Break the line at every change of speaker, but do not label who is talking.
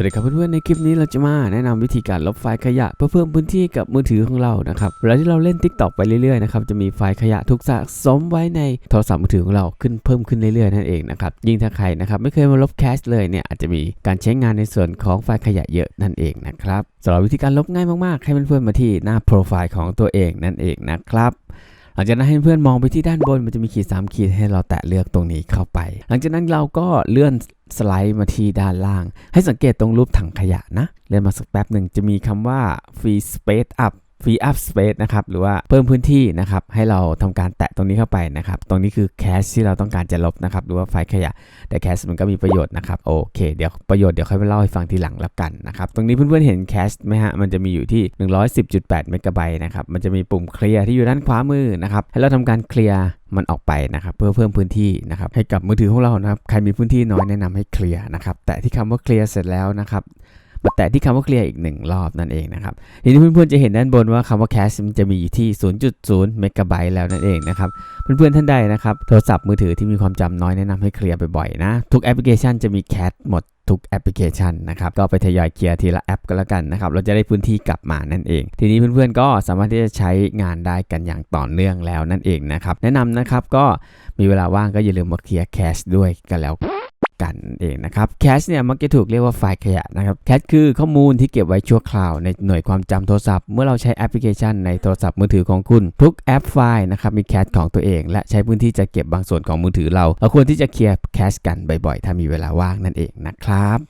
วัสดีครับเพื่อนๆในคลิปนี้เราจะมาแนะนำวิธีการลบไฟล์ขยะเพื่อเพิ่มพื้นที่กับมือถือของเรานะครับเวลาที่เราเล่น Tik t o อกไปเรื่อยๆนะครับจะมีไฟล์ขยะถูกสะสมไว้ในโทรศัพท์มือถือของเราขึ้นเพิ่มขึ้นเรื่อยๆนั่นเองนะครับยิ่งถ้าใครนะครับไม่เคยมาลบแคชเลยเนี่ยอาจจะมีการใช้งานในส่วนของไฟล์ขยะเยอะนั่นเองนะครับสำหรับวิธีการลบง่ายมากๆ ให้เพื่อนๆมาที่หน้าโปรไฟล์ของตัวเองนั่นเองนะครับ ลังจากนั้นให้เพื่อนมองไปที่ด้านบนมันจะมีขีด3ขีดให้เราแตะเลือกตรงนี้เข้าไป หลังจากนั้นเราก็เลื่อนสไลด์มาที่ด้านล่าง ให้สังเกตตรงรูปถังขยะนะ เลื่อนมาสักแป๊บหนึ่งจะมีคำว่า free space up free up space นะครับหรือว่าเพิ่มพื้นที่นะครับให้เราทำการแตะตรงนี้เข้าไปนะครับตรงนี้คือแคชที่เราต้องการจะลบนะครับหรือว่าไฟล์ขยะแต่แคชมันก็มีประโยชน์นะครับโอเคเดี๋ยวประโยชน์เดี๋ยวค่อยไปเล่าให้ฟังทีหลังแล้วกันนะครับตรงนี้เพื่อนๆเห็นแคชไหมฮะมันจะมีอยู่ที่ 110.8เมกะไบต์นะครับมันจะมีปุ่มเคลียร์ที่อยู่ด้านขวามือนะครับให้เราทำการเคลียร์มันออกไปนะครับเพื่อเพิ่มพื้นที่นะครับให้กับมือถือของเรานะครับใครมีพื้นที่น้อยแนะนำให้เคลียร์นะครับแต่ที่คำว่าเคลียร์เสร็จแล้วนะครับ มาแตะที่คำว่าเคลียร์อีกหนึ่งรอบนั่นเองนะครับทีนี้เพื่อนๆจะเห็นด้านบนว่าคำว่า cache มันจะมีอยู่ที่ 0.0 เมกะไบต์แล้วนั่นเองนะครับ เพื่อนๆท่านใดนะครับ โทรศัพท์มือถือที่มีความจำน้อยแนะนำให้เคลียร์บ่อยๆนะ ทุกแอปพลิเคชันจะมี cache หมดทุกแอปพลิเคชันนะครับก็ไปทยอยเคลียร์ทีละแอปก็แล้วกันนะครับเราจะได้พื้นที่กลับมานั่นเอง ทีนี้เพื่อนๆก็สามารถที่จะใช้งานได้กันอย่างต่อเนื่องแล้วนั่นเองนะครับแนะนำนะครับก็มีเวลาว่างก็อย่าลืมมาเคลียร์แคชด้วยกันแล้ว กันเองนะครับแคชเนี่ยมักจะถูกเรียกว่าไฟล์ขยะนะครับแคชคือข้อมูลที่เก็บไว้ชั่วคราวในหน่วยความจำโทรศัพท์ เมื่อเราใช้แอปพลิเคชันในโทรศัพท์มือถือของคุณ ทุกแอปไฟล์นะครับมีแคชของตัวเอง และใช้พื้นที่จะเก็บบางส่วนของมือถือเราเราควรที่จะเคลียร์แคชกันบ่อยๆ ถ้ามีเวลาว่างนั่นเองนะครับ